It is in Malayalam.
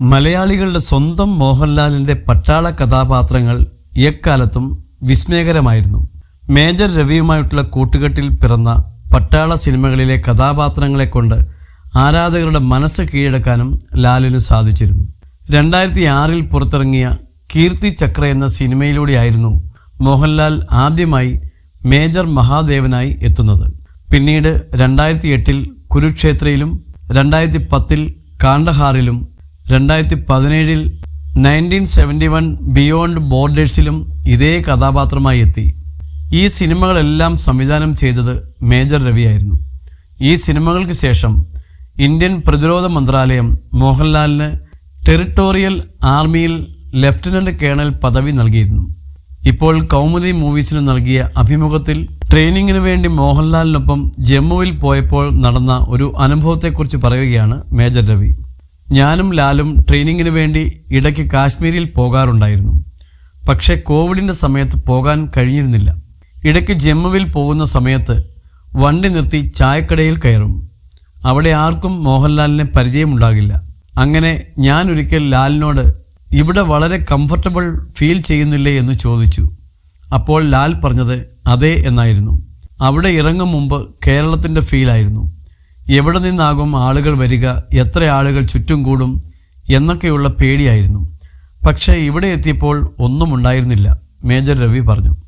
മലയാളികളുടെ സ്വന്തം മോഹൻലാലിന്റെ പട്ടാള കഥാപാത്രങ്ങൾ എക്കാലത്തും വിസ്മയകരമായിരുന്നു. മേജർ രവിയുമായിട്ടുള്ള കൂട്ടുകെട്ടിൽ പിറന്ന പട്ടാള സിനിമകളിലെ കഥാപാത്രങ്ങളെ കൊണ്ട് ആരാധകരുടെ മനസ്സ് കീഴടക്കാനും ലാലിന് സാധിച്ചിരുന്നു. രണ്ടായിരത്തി ആറിൽ പുറത്തിറങ്ങിയ കീർത്തി ചക്ര എന്ന സിനിമയിലൂടെയായിരുന്നു മോഹൻലാൽ ആദ്യമായി മേജർ മഹാദേവനായി എത്തുന്നത്. പിന്നീട് രണ്ടായിരത്തി എട്ടിൽ കുരുക്ഷേത്രയിലും രണ്ടായിരത്തി പത്തിൽ കാണ്ഡഹാറിലും രണ്ടായിരത്തി പതിനേഴിൽ നയന്റീൻ സെവന്റി വൺ ബിയോണ്ട് ബോർഡേഴ്സിലും ഇതേ കഥാപാത്രമായി എത്തി. ഈ സിനിമകളെല്ലാം സംവിധാനം ചെയ്തത് മേജർ രവിയായിരുന്നു. ഈ സിനിമകൾക്ക് ശേഷം ഇന്ത്യൻ പ്രതിരോധ മന്ത്രാലയം മോഹൻലാലിന് ടെറിട്ടോറിയൽ ആർമിയിൽ ലെഫ്റ്റനന്റ് കേണൽ പദവി നൽകിയിരുന്നു. ഇപ്പോൾ കൗമുദി മൂവീസിന് നൽകിയ അഭിമുഖത്തിൽ ട്രെയിനിങ്ങിന് വേണ്ടി മോഹൻലാലിനൊപ്പം ജമ്മുവിൽ പോയപ്പോൾ നടന്ന ഒരു അനുഭവത്തെക്കുറിച്ച് പറയുകയാണ് മേജർ രവി. ഞാനും ലാലും ട്രെയിനിങ്ങിന് വേണ്ടി ഇടയ്ക്ക് കാശ്മീരിൽ പോകാറുണ്ടായിരുന്നു. പക്ഷേ കോവിഡിന്റെ സമയത്ത് പോകാൻ കഴിഞ്ഞിരുന്നില്ല. ഇടയ്ക്ക് ജമ്മുവിൽ പോകുന്ന സമയത്ത് വണ്ടി നിർത്തി ചായക്കടയിൽ കയറും. അവിടെ ആർക്കും മോഹൻലാലിനെ പരിചയമുണ്ടാകില്ല. അങ്ങനെ ഞാൻ ഒരിക്കൽ ലാലിനോട് ഇവിടെ വളരെ കംഫർട്ടബിൾ ഫീൽ ചെയ്യുന്നില്ലേ? എന്ന് ചോദിച്ചു. അപ്പോൾ ലാൽ പറഞ്ഞത് അതെ എന്നായിരുന്നു. അവിടെ ഇറങ്ങും മുമ്പ് കേരളത്തിന്റെ ഫീലായിരുന്നു എവിടെ നിന്നാകും ആളുകൾ വരിക എത്ര ആളുകൾ ചുറ്റും കൂടും എന്നൊക്കെയുള്ള പേടിയായിരുന്നു. പക്ഷേ ഇവിടെ എത്തിയപ്പോൾ ഒന്നും ഉണ്ടായിരുന്നില്ല മേജർ രവി പറഞ്ഞു.